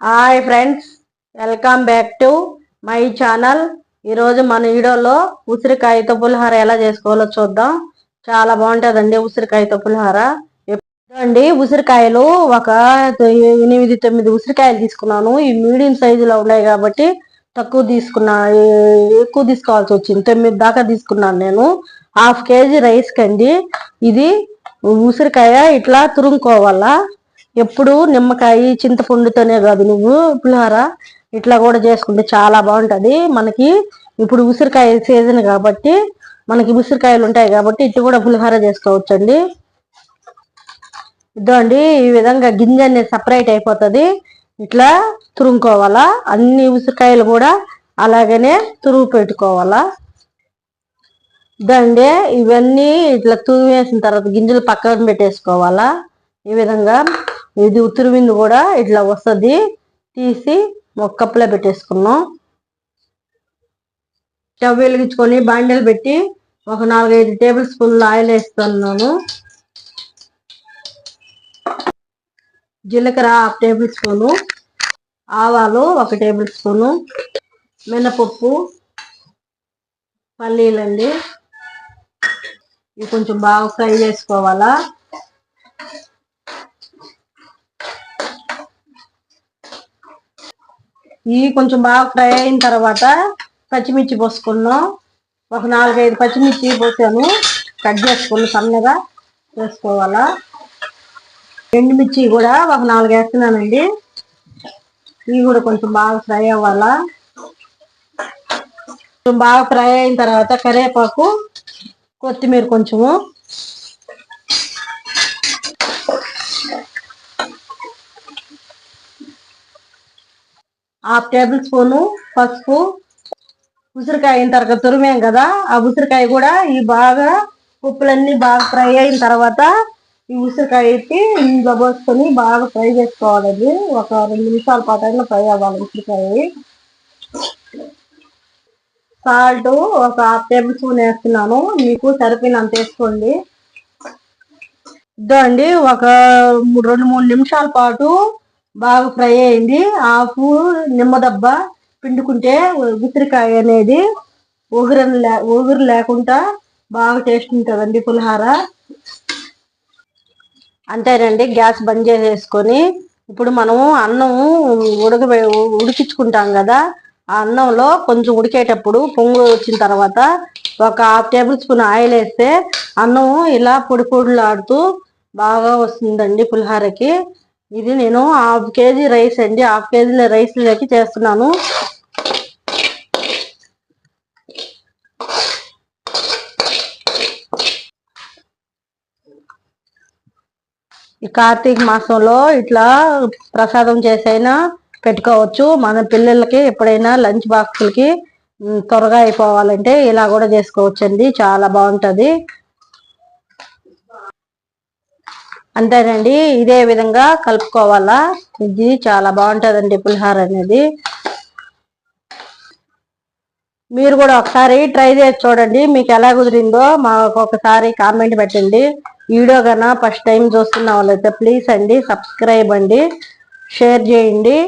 Hi friends welcome back to my channel. ఈరోజు మన వీడియోలో ఉసిరికాయతో పులిహార ఎలా చేసుకోవాలో చూద్దాం. చాలా బాగుంటుందండి ఉసిరికాయతో పులిహార. అండి ఉసిరికాయలు ఒక ఎనిమిది తొమ్మిది ఉసిరికాయలు తీసుకున్నాను. ఈ మీడియం సైజులో ఉన్నాయి కాబట్టి తక్కువ తీసుకున్నా ఎక్కువ తీసుకోవాల్సి వచ్చింది. తొమ్మిది దాకా తీసుకున్నాను నేను. హాఫ్ కేజీ రైస్ కండి ఇది ఉసిరికాయ ఇట్లా తురుముకోవాలా. ఎప్పుడు నిమ్మకాయ చింతపండుతోనే కాదు నువ్వు పులిహోర ఇట్లా కూడా చేసుకుంటే చాలా బాగుంటుంది. మనకి ఇప్పుడు ఉసిరికాయ సీజన్ కాబట్టి మనకి ఉసిరికాయలు ఉంటాయి కాబట్టి ఇటు కూడా పులిహోర చేసుకోవచ్చండి. ఇదండి ఈ విధంగా గింజ అనేది సపరేట్ అయిపోతుంది. ఇట్లా తురుముకోవాలా. అన్ని ఉసిరికాయలు కూడా అలాగనే తురుగు పెట్టుకోవాలా. ఇదండి ఇవన్నీ ఇట్లా తురిమేసిన తర్వాత గింజలు పక్కన పెట్టేసుకోవాలా. ఈ విధంగా ఇది ఉతురువింది కూడా ఇట్లా వస్తుంది. తీసి ఒక కప్పులో పెట్టేసుకున్నాం. స్టవ్ వెలిగించుకొని బాండెలు పెట్టి ఒక నాలుగైదు టేబుల్ స్పూన్లు ఆయిల్ వేస్తున్నాను. జీలకర్ర హాఫ్ టేబుల్ స్పూను. ఆవాలు ఒక టేబుల్ స్పూను. మినపప్పు. పల్లీలండి. ఇవి కొంచెం బాగా ఫ్రై చేసుకోవాలా. ఇవి కొంచెం బాగా ఫ్రై అయిన తర్వాత పచ్చిమిర్చి పోసుకున్నాం. ఒక నాలుగైదు పచ్చిమిర్చి పోసాను. కట్ చేసుకుని సన్నగా వేసుకోవాలా ఎండుమిర్చి కూడా ఒక నాలుగు వేస్తున్నానండి. ఇవి కూడా కొంచెం బాగా ఫ్రై అవ్వాలా. కొంచెం బాగా ఫ్రై అయిన తర్వాత కరివేపాకు కొత్తిమీర కొంచెము హాఫ్ టేబుల్ స్పూను పసుపు ఉసిరికాయ అయిన తర్వాత తురిమేం కదా ఆ ఉసిరికాయ కూడా ఈ బాగా ఉప్పులన్నీ బాగా ఫ్రై అయిన తర్వాత ఈ ఉసిరికాయ ఎత్తి ఇంట్లో పోసుకొని బాగా ఫ్రై చేసుకోవాలి ఒక రెండు నిమిషాల పాటు ఫ్రై అవ్వాలి ఉసిరికాయ. సాల్ట్ ఒక హాఫ్ టేబుల్ స్పూన్ వేస్తున్నాను. మీకు సరిపోయినంత వేసుకోండి. ఇద్దండి ఒక రెండు మూడు నిమిషాల పాటు బాగా ఫ్రై అయింది. ఆపు నిమ్మదబ్బ పిండుకుంటే ఉసిరికాయ అనేది ఊగురు లే ఊగురు లేకుండా బాగా టేస్ట్ ఉంటుందండి పులిహార. అంతేనండి గ్యాస్ బంద్ చేసేసుకొని ఇప్పుడు మనము అన్నం ఉడక ఉడికించుకుంటాం కదా ఆ అన్నంలో కొంచెం ఉడికేటప్పుడు పొంగు వచ్చిన తర్వాత ఒక హాఫ్ టేబుల్ స్పూన్ ఆయిల్ వేస్తే అన్నం ఇలా పొడి పొడిలాడుతూ బాగా వస్తుందండి పులిహారకి. ఇది నేను హాఫ్ కేజీ రైస్ అండి. హాఫ్ కేజీ రైస్ లెక్కి చేస్తున్నాను. ఈ కార్తీక మాసంలో ఇట్లా ప్రసాదం చేసైనా పెట్టుకోవచ్చు. మన పిల్లలకి ఎప్పుడైనా లంచ్ బాక్సులకి త్వరగా అయిపోవాలంటే ఇలా కూడా చేసుకోవచ్చండి. చాలా బాగుంటుంది. అంతేనండి. ఇదే విధంగా కలుపుకోవాలా? ఇది చాలా బాగుంటుందండి పులిహార అనేది. మీరు కూడా ఒకసారి ట్రై చేసి చూడండి. మీకు ఎలా కుదిరిందో మాకు ఒకసారి కామెంట్ పెట్టండి. వీడియో కన్నా ఫస్ట్ టైం చూస్తున్న వాళ్ళైతే ప్లీజ్ అండి సబ్స్క్రైబ్ అండి షేర్ చేయండి.